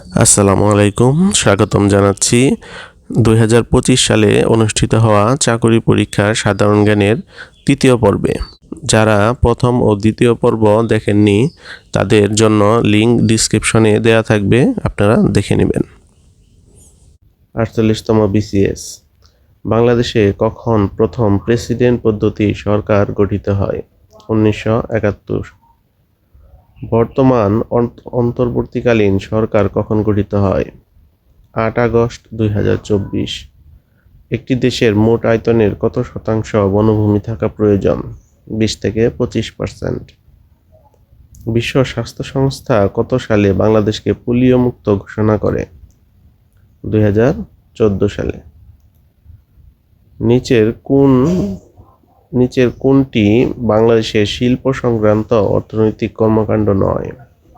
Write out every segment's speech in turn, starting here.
আসসালামু আলাইকুম, স্বাগতম জানাচ্ছি। দুই হাজার পঁচিশ সালে অনুষ্ঠিত হওয়া চাকরি পরীক্ষার সাধারণ জ্ঞানের তৃতীয় পর্বে। যারা প্রথম ও দ্বিতীয় পর্ব দেখেননি, তাদের জন্য লিঙ্ক ডিসক্রিপশনে দেয়া থাকবে, আপনারা দেখে নেবেন। আটচল্লিশতম বিসিএস। বাংলাদেশে কখন প্রথম প্রেসিডেন্ট পদ্ধতি সরকার গঠিত হয়? উনিশশো একাত্তর বর্তমান অন্ত- অন্তর্বর্তীকালীন সরকার কখন গঠিত হয়? আট আগস্ট দুই হাজার চব্বিশ। একটি দেশের মোট আয়তনের কত শতাংশ বনভূমি থাকা প্রয়োজন? বিশ থেকে পঁচিশ পার্সেন্ট। বিশ্ব স্বাস্থ্য সংস্থা কত সালে বাংলাদেশকে পোলিও মুক্ত ঘোষণা করে? দুই হাজার চোদ্দ সালে। নিচের কোন নিচের কোনটি বাংলাদেশের শিল্প সংক্রান্ত অর্থনৈতিক কর্মকাণ্ড নয়,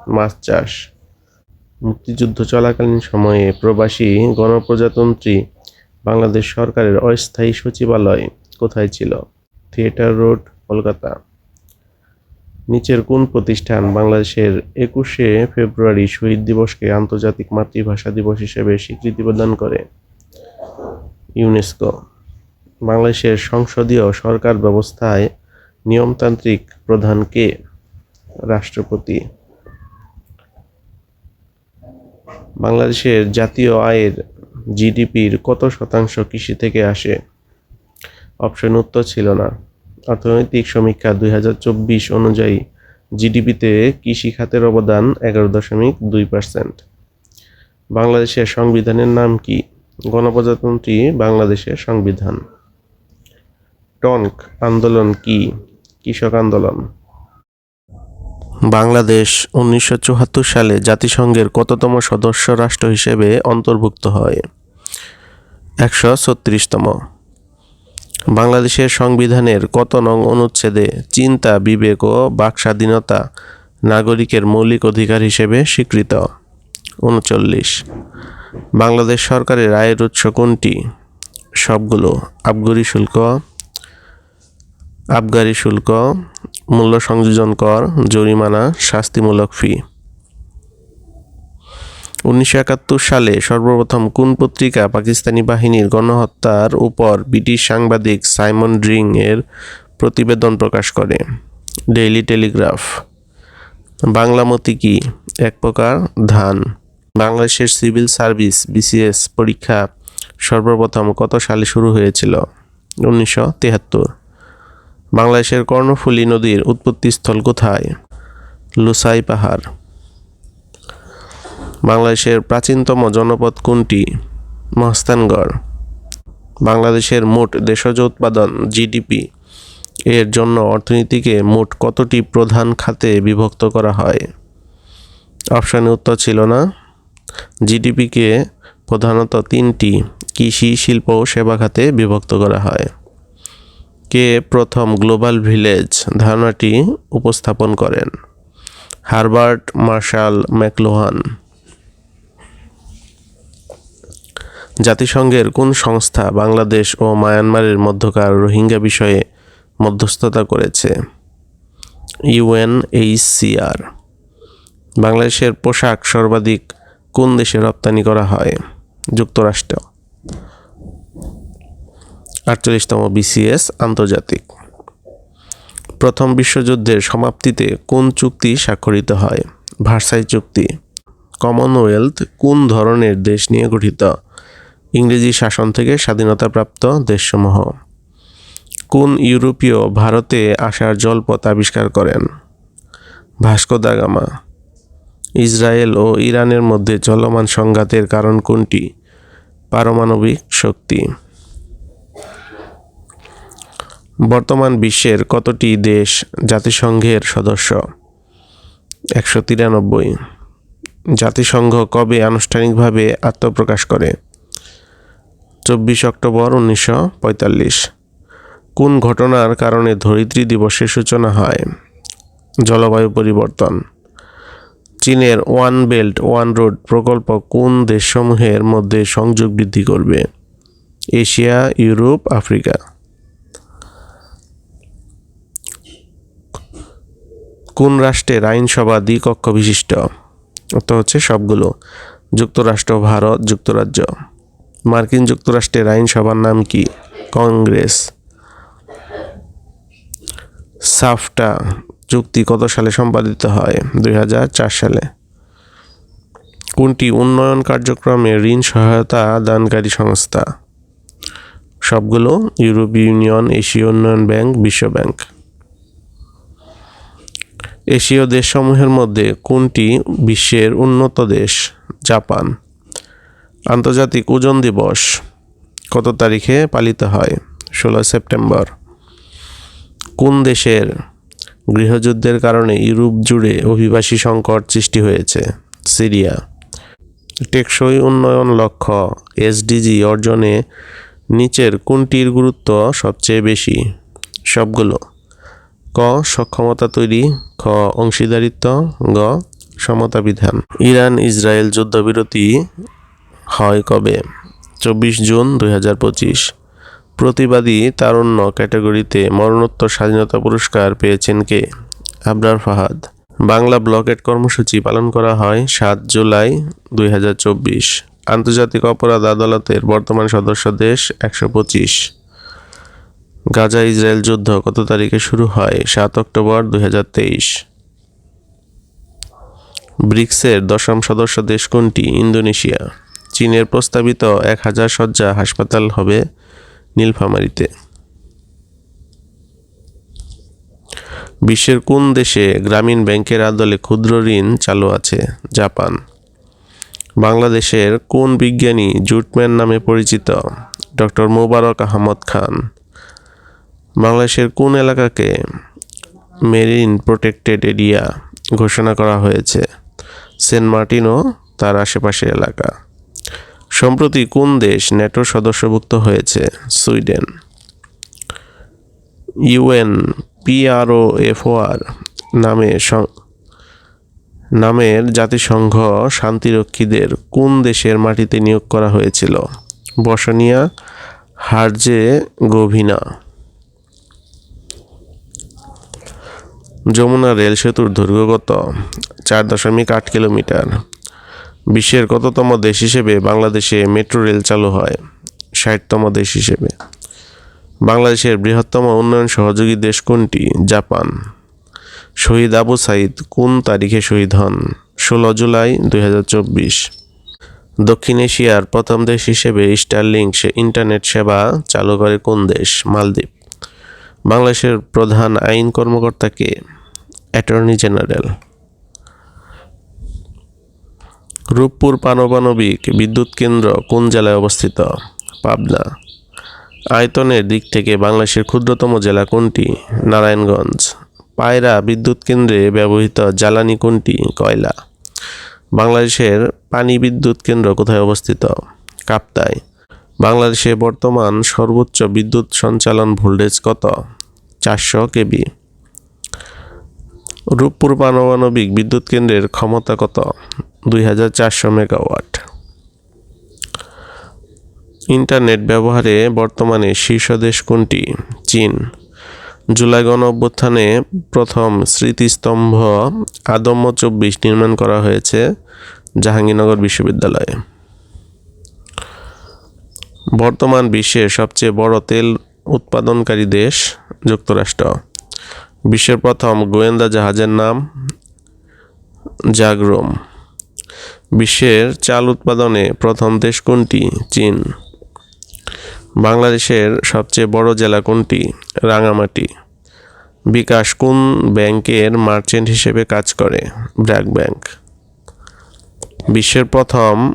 মাছ চাষ। মুক্তিযুদ্ধ চলাকালীন সময়ে প্রবাসী গণপ্রজাতন্ত্রী বাংলাদেশ সরকারের অস্থায়ী সচিবালয় কোথায় ছিল? Theatre Road, Kolkata. নিচের কোন প্রতিষ্ঠান বাংলাদেশের একুশে ফেব্রুয়ারি শহীদ দিবসকে আন্তর্জাতিক মাতৃভাষা দিবস হিসেবে স্বীকৃতি প্রদান করে? ইউনেস্কো। বাংলাদেশের সংসদীয় সরকার ব্যবস্থায় নিয়মতান্ত্রিক প্রধান কে? রাষ্ট্রপতি। বাংলাদেশের জাতীয় আয়ের জিডিপির কত শতাংশ কৃষি থেকে আসে? অপশন উত্তর ছিল না। অর্থনৈতিক সমীক্ষা দুই হাজার চব্বিশ অনুযায়ী জিডিপিতে কৃষি খাতের অবদান এগারো দশমিক দুই পার্সেন্ট। বাংলাদেশের সংবিধানের নাম কি? গণপ্রজাতন্ত্রী বাংলাদেশের সংবিধান। টনক আন্দোলন কি? কৃষক আন্দোলন। বাংলাদেশ উনিশশো চুয়াত্তর সালে জাতিসংঘের কততম সদস্য রাষ্ট্র হিসেবে অন্তর্ভুক্ত হয়? একশো ছত্রিশতম। বাংলাদেশের সংবিধানের কত নং অনুচ্ছেদে চিন্তা, বিবেক ও বাক স্বাধীনতা নাগরিকের মৌলিক অধিকার হিসেবে স্বীকৃত? উনচল্লিশ। বাংলাদেশ সরকারের আয়ের উৎস কোনটি? সবগুলো আবগারি শুল্ক আবগারি শুল্ক, মূল্য সংযোজন কর, জরিমানা, শাস্তিমূলক ফি উনিশশো একাত্তর সালে সর্বপ্রথম কোন পত্রিকা পাকিস্তানি বাহিনীর গণহত্যার উপর ব্রিটিশ সাংবাদিক সাইমন ড্রিং এর প্রতিবেদন প্রকাশ করে? Daily Telegraph. বাংলামতি কি এক প্রকার ধান? বাংলাদেশের সিভিল সার্ভিস, বিসিএস পরীক্ষা সর্বপ্রথম কত সালে শুরু হয়েছিল? উনিশশো তেহাত্তর। বাংলাদেশের কর্ণফুলী নদীর উৎপত্তিস্থল কোথায়? লুসাই পাহাড়। বাংলাদেশের প্রাচীনতম জনপদ কোনটি? মহস্তানগড় বাংলাদেশের মোট দেশজ উৎপাদন, জিডিপি, এর জন্য অর্থনীতিকে মোট কতটি প্রধান খাতে বিভক্ত করা হয়? অপশানে উত্তর ছিল না। জিডিপিকে প্রধানত তিনটি কৃষি, শিল্প ও সেবা খাতে বিভক্ত করা হয়। কে প্রথম গ্লোবাল ভিলেজ ধারণাটি উপস্থাপন করেন? Herbert Marshall McLuhan. জাতিসংঘের কোন সংস্থা বাংলাদেশ ও মায়ানমারের মধ্যকার রোহিঙ্গা বিষয়ে মধ্যস্থতা করেছে? ইউএনএইচসিআর বাংলাদেশের পোশাক সর্বাধিক কোন দেশে রপ্তানি করা হয়? যুক্তরাষ্ট্র। আটচল্লিশতম বিসিএস আন্তর্জাতিক। প্রথম বিশ্বযুদ্ধের সমাপ্তিতে কোন চুক্তি স্বাক্ষরিত হয়? ভার্সাই চুক্তি। কমনওয়েলথ কোন ধরনের দেশ নিয়ে গঠিত? ইংরেজি শাসন থেকে স্বাধীনতাপ্রাপ্ত দেশসমূহ। কোন ইউরোপীয় ভারতে আসার জলপথ আবিষ্কার করেন? Vasco da Gama. ইসরায়েল ও ইরানের মধ্যে চলমান সংঘাতের কারণ কোনটি? পারমাণবিক শক্তি। বর্তমান বিশ্বের কতটি দেশ জাতিসংঘের সদস্য? একশো তিরানব্বই। জাতিসংঘ কবে আনুষ্ঠানিকভাবে আত্মপ্রকাশ করে? চব্বিশ অক্টোবর উনিশশো পঁয়তাল্লিশ। কোন ঘটনার কারণে ধরিত্রী দিবসের সূচনা হয়? জলবায়ু পরিবর্তন। চীনের ওয়ান বেল্ট, ওয়ান রোড প্রকল্প কোন দেশসমূহের মধ্যে সংযোগ বৃদ্ধি করবে? Asia, Europe, Africa. কোন রাষ্ট্রের আইনসভা দ্বিকক্ষ বিশিষ্ট? অর্থ হচ্ছে সবগুলো। যুক্তরাষ্ট্র, ভারত, যুক্তরাজ্য। মার্কিন যুক্তরাষ্ট্রের আইনসভার নাম কি? কংগ্রেস। সাফটা চুক্তি কত সালে সম্পাদিত হয়? দুই হাজার চার সালে। কোনটি উন্নয়ন কার্যক্রমে ঋণ সহায়তা দানকারী সংস্থা? সবগুলো ইউরোপীয় ইউনিয়ন, এশীয় উন্নয়ন ব্যাংক, বিশ্ব ব্যাংক। এশীয় দেশসমূহের মধ্যে কোনটি বিশ্বের উন্নত দেশ? জাপান। আন্তর্জাতিক ওজন দিবস কত তারিখে পালিত হয়? ষোলো সেপ্টেম্বর। কোন দেশের গৃহযুদ্ধের কারণে ইউরোপ জুড়ে অভিবাসী সংকট সৃষ্টি হয়েছে? সিরিয়া। টেকসই উন্নয়ন লক্ষ্য এসডিজি অর্জনে নিচের কোনটির গুরুত্ব সবচেয়ে বেশি? সবগুলো। ক, সক্ষমতা তৈরি, খ, অংশীদারিত্ব, গ সমতা বিধান ইরান ইসরায়েল যুদ্ধবিরতি হয় কবে? চব্বিশ জুন দুই হাজার পঁচিশ। প্রতিবাদী তারুণ্য ক্যাটাগরিতে মরণোত্তর স্বাধীনতা পুরস্কার পেয়েছেন কে? আবরার ফাহাদ। বাংলা ব্লকেট কর্মসূচি পালন করা হয় সাত জুলাই দুই হাজার চব্বিশ। আন্তর্জাতিক অপরাধ আদালতের বর্তমান সদস্য দেশ একশো পঁচিশ। গাজা ইসরায়েল যুদ্ধ কত তারিখে শুরু হয়? সাত অক্টোবর দুই হাজার তেইশ। ব্রিক্সের দশম সদস্য দেশ কোনটি? ইন্দোনেশিয়া। চীনের প্রস্তাবিত এক হাজার শয্যা হাসপাতাল হবে নীলফামারীতে। বিশ্বের কোন দেশে গ্রামীণ ব্যাংকের আদলে ক্ষুদ্র ঋণ চালু আছে? জাপান। বাংলাদেশের কোন বিজ্ঞানী জুটম্যান নামে পরিচিত? ডক্টর মোবারক আহমদ খান। বাংলাদেশের কোন এলাকাকে মেরিন প্রোটেক্টেড এরিয়া ঘোষণা করা হয়েছে? সেন্ট মার্টিন ও তার আশেপাশের এলাকা। সম্প্রতি কোন দেশ ন্যাটোর সদস্যভুক্ত হয়েছে? সুইডেন। ইউএন পিআরও এফওআর নামে নামের জাতিসংঘ শান্তিরক্ষীদের কোন দেশের মাটিতে নিয়োগ করা হয়েছিল? Bosnia Herzegovina Jamuna rail সেতুর দৈর্ঘ্য কত চার দশমিক আট কিলোমিটার। বিশ্বের কততম দেশ হিসেবে বাংলাদেশে মেট্রো রেল চালু হয়? ষাটতম দেশ হিসেবে। বাংলাদেশের বৃহত্তম উন্নয়ন সহযোগী দেশ কোনটি? জাপান। শহীদ আবু সাইদ কোন তারিখে শহীদ হন? ষোলো জুলাই দু হাজার চব্বিশ। দক্ষিণ এশিয়ার প্রথম দেশ হিসেবে স্টারলিংক ইন্টারনেট সেবা চালু করে কোন দেশ? মালদ্বীপ। বাংলাদেশের প্রধান আইন কর্মকর্তাকে অ্যাটর্নি জেনারেল রূপপুর পারমাণবিক বিদ্যুৎ কেন্দ্র কোন জেলায় অবস্থিত? পাবনা। আয়তনের দিক থেকে বাংলাদেশের ক্ষুদ্রতম জেলা কোনটি? নারায়ণগঞ্জ। পায়রা বিদ্যুৎ কেন্দ্রে ব্যবহৃত জ্বালানি কোনটি? কয়লা। বাংলাদেশের পানি বিদ্যুৎ কেন্দ্র কোথায় অবস্থিত? কাপ্তায় বাংলাদেশে বর্তমান সর্বোচ্চ বিদ্যুৎ সঞ্চালন ভোল্টেজ কত? চারশো কেবি। রূপপুর পারমাণবিক বিদ্যুৎ কেন্দ্রের ক্ষমতা কত? দুই হাজার চারশো মেগাওয়াট। ইন্টারনেট ব্যবহারে বর্তমানে শীর্ষ দেশ কোনটি? চীন। জুলাই গণ অভ্যুত্থানে প্রথম স্মৃতিস্তম্ভ আদম্য চব্বিশ নির্মাণ করা হয়েছে জাহাঙ্গীরনগর বিশ্ববিদ্যালয়ে। বর্তমান বিশ্বের সবচেয়ে বড় তেল উৎপাদনকারী দেশ যুক্তরাষ্ট্র। বিশ্বের প্রথম গোয়েন্দা জাহাজের নাম জাগরোম। বিশ্বের চাল উৎপাদনে প্রথম দেশ কোনটি? চীন। বাংলাদেশের সবচেয়ে বড় জেলা কোনটি? রাঙামাটি। বিকাশ কোন ব্যাংকের মার্চেন্ট হিসেবে কাজ করে? ব্র্যাক ব্যাংক। বিশ্বের প্রথম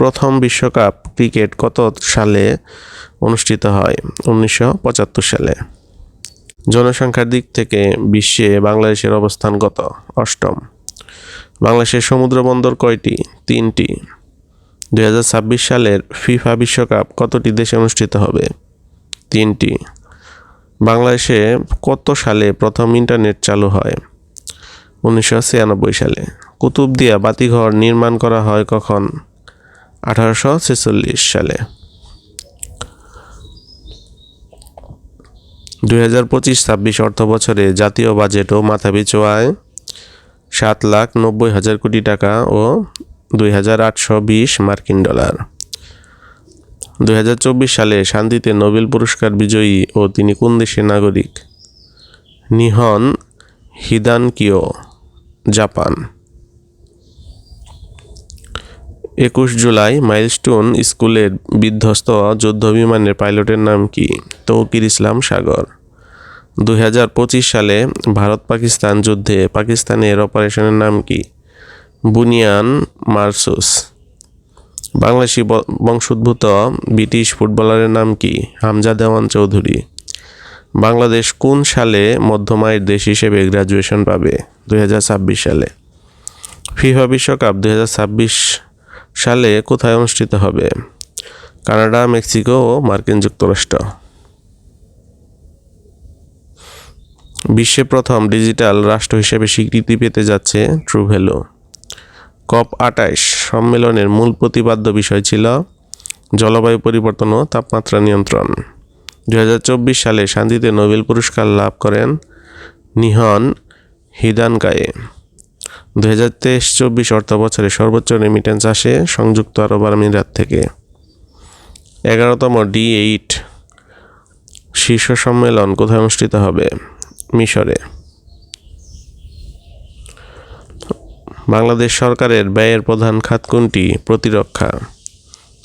প্রথম বিশ্বকাপ ক্রিকেট কত সালে অনুষ্ঠিত হয়? উনিশশো পঁচাত্তর সালে। জনসংখ্যার দিক থেকে বিশ্বে বাংলাদেশের অবস্থান কত? অষ্টম। বাংলাদেশের সমুদ্র বন্দর কয়টি? তিনটি। দুই হাজার ছাব্বিশ সালের ফিফা বিশ্বকাপ কতটি দেশে অনুষ্ঠিত হবে? তিনটি। বাংলাদেশে কত সালে প্রথম ইন্টারনেট চালু হয়? উনিশশো ছিয়ানব্বই সালে। কুতুবদিয়া বাতিঘর নির্মাণ করা হয় কখন? আঠারোশো ছেচল্লিশ সালে। দুই হাজার পঁচিশ ছাব্বিশ অর্থ বছরে জাতীয় বাজেট ও মাথাপিছু আয় সাত লাখ নব্বই হাজার কোটি টাকা ও দুই হাজার আটশো বিশ মার্কিন ডলার। দুই হাজার চব্বিশ সালে শান্তিতে নোবেল পুরস্কার বিজয়ী ও তিনি কোন দেশের নাগরিক? Nihon Hidankyo, Japan. একুশ জুলাই মাইলস্টোন স্কুলের বিধ্বস্ত যুদ্ধ বিমানের পাইলটের নাম কি? তৌকির ইসলাম সাগর। দুই হাজার পঁচিশ সালে ভারত পাকিস্তান যুদ্ধে পাকিস্তানের অপারেশনের নাম কি? বুনিয়ান মার্সুস। বাংলাদেশি বংশোদ্ভূত ব্রিটিশ ফুটবলারের নাম কি? হামজা দেওয়ান চৌধুরী। বাংলাদেশ কোন সালে মধ্যমায়ের দেশ হিসেবে গ্র্যাজুয়েশন পাবে? দু হাজার ছাব্বিশ সালে। ফিফা বিশ্বকাপ দু হাজার ছাব্বিশ সালে কোথায় অনুষ্ঠিত হবে? কানাডা, মেক্সিকো ও মার্কিন যুক্তরাষ্ট্র। বিশ্বে প্রথম ডিজিটাল রাষ্ট্র হিসেবে স্বীকৃতি পেতে যাচ্ছে ট্রুভ্যালু কপ আটাইশ সম্মেলনের মূল প্রতিপাদ্য বিষয় ছিল জলবায়ু পরিবর্তন ও তাপমাত্রা নিয়ন্ত্রণ। দু হাজার চব্বিশ সালে শান্তিতে নোবেল পুরস্কার লাভ করেন নিহন হিদানকায়ে দুই হাজার তেইশ চব্বিশ অর্থ বছরে সর্বোচ্চ রেমিটেন্স আসে সংযুক্ত আরব আমিরাত থেকে। এগারোতম ডি এইট শীর্ষ সম্মেলন কোথায় অনুষ্ঠিত হবে? মিশরে। বাংলাদেশ সরকারের ব্যয়ের প্রধান খাত কোনটি? প্রতিরক্ষা।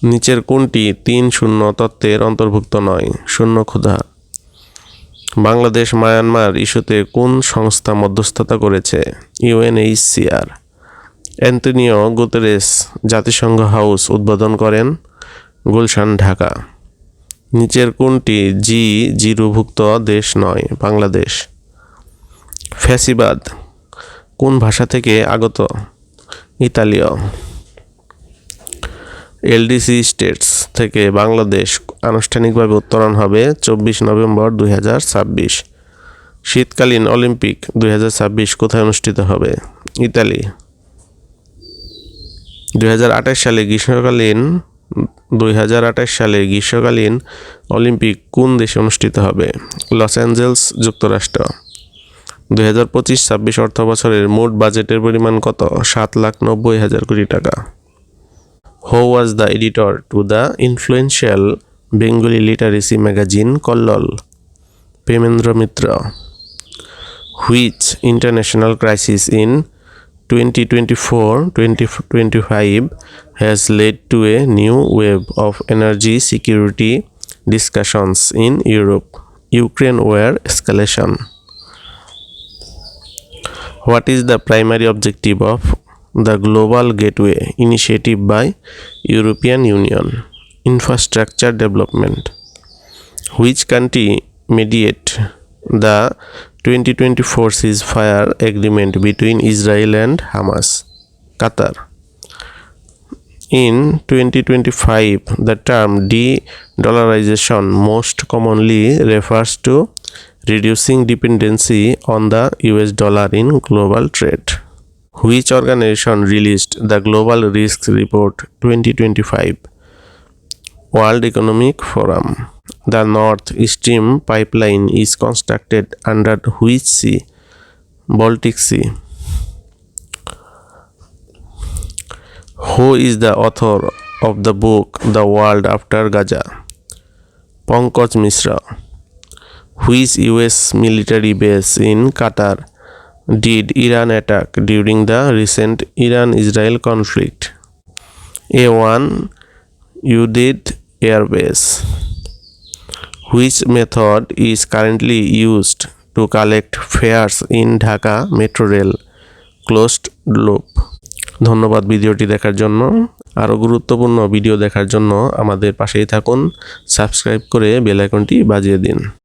নিচের কোনটি তিন শূন্য তত্ত্বের অন্তর্ভুক্ত নয়? শূন্য ক্ষুধা। বাংলাদেশ মায়ানমার ইস্যুতে কোন সংস্থা মধ্যস্থতা করেছে? ইউএনএইচসিআর অ্যান্টনিও গুতেরেস জাতিসংঘ হাউস উদ্বোধন করেন গুলশান, ঢাকা। নিচের কোনটি জি জিরুভুক্ত দেশ নয়, বাংলাদেশ? ফ্যাসিবাদ। কোন ভাষা থেকে আগত? ইতালীয়। এলডিসি স্টেটস থেকে বাংলাদেশ আনুষ্ঠানিকভাবে উত্তরণ হবে চব্বিশ নভেম্বর দুই হাজার ছাব্বিশ। শীতকালীন অলিম্পিক দুই হাজার ছাব্বিশ কোথায় অনুষ্ঠিত হবে? ইতালি। দুই হাজার আঠাশ সালে গ্রীষ্মকালীন, দুই হাজার আঠাশ সালে গ্রীষ্মকালীন অলিম্পিক কোন দেশে অনুষ্ঠিত হবে? লস অ্যাঞ্জেলস যুক্তরাষ্ট্র। দুই হাজার পঁচিশ ছাব্বিশ অর্থ বছরের মোট বাজেটের পরিমাণ কত? সাত লাখ নব্বই হাজার কোটি টাকা। Who was the editor to the influential Bengali literacy magazine Kallol Premendra Mitra which international crisis in 2024-2025 has led to a new wave of energy security discussions in Europe. Ukraine war escalation. What is the primary objective of the Global Gateway initiative by European Union? Infrastructure development. Which country mediate the 2024 ceasefire agreement between Israel and Hamas? Qatar. In 2025, the term de-dollarization most commonly refers to reducing dependency on the US dollar in global trade. Which organization released the Global Risks Report 2025? World Economic Forum. The North Stream pipeline is constructed under which sea? Baltic Sea. Who is the author of the book The World After Gaza? Pankaj Mishra. Which US military base in Qatar did Iran attack during the recent Iran Israel conflict? A1 Udid Air Base. Which method is currently used to collect fares in Dhaka Metro Rail closed loop? ধন্যবাদ ভিডিওটি দেখার জন্য আরও গুরুত্বপূর্ণ video দেখার জন্য আমাদের পাশেই থাকুন সাবস্ক্রাইব করে বেল আইকনটি বাজিয়ে দিন